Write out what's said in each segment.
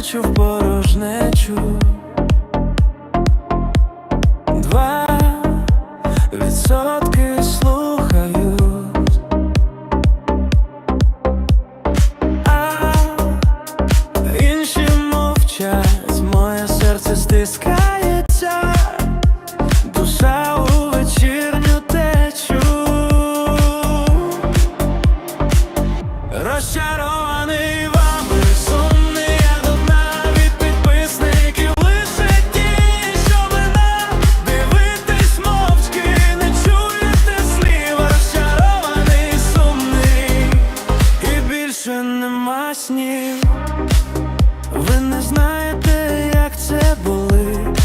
Відчув порожнечу два відсотки слухають, а інші мовчать, моє серце стискає. Ви не знаєте, як це болить,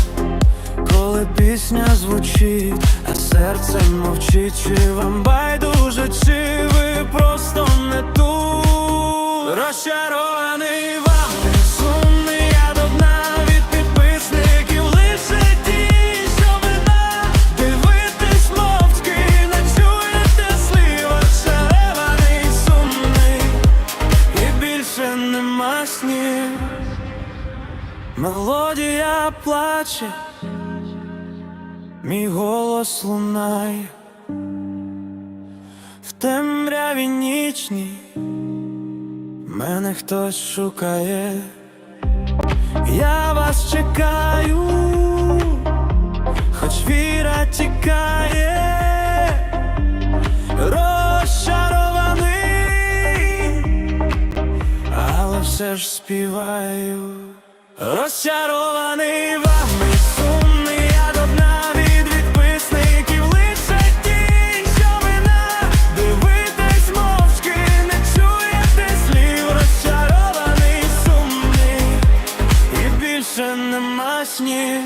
коли пісня звучить, а серце мовчить, чи вам байдуже, чи ви просто не тут? Розчарований Мелодія плаче, мій голос лунає. В темряві нічній мене хтось шукає, я вас чекаю, хоч віра тікає, розчарований, але все ж співаю. Розчарований вами, сумний я до дна від відписників лише тінь, що мене дивитесь мовчки, не чуєте слів, розчарований, сумний, і більше нема снів.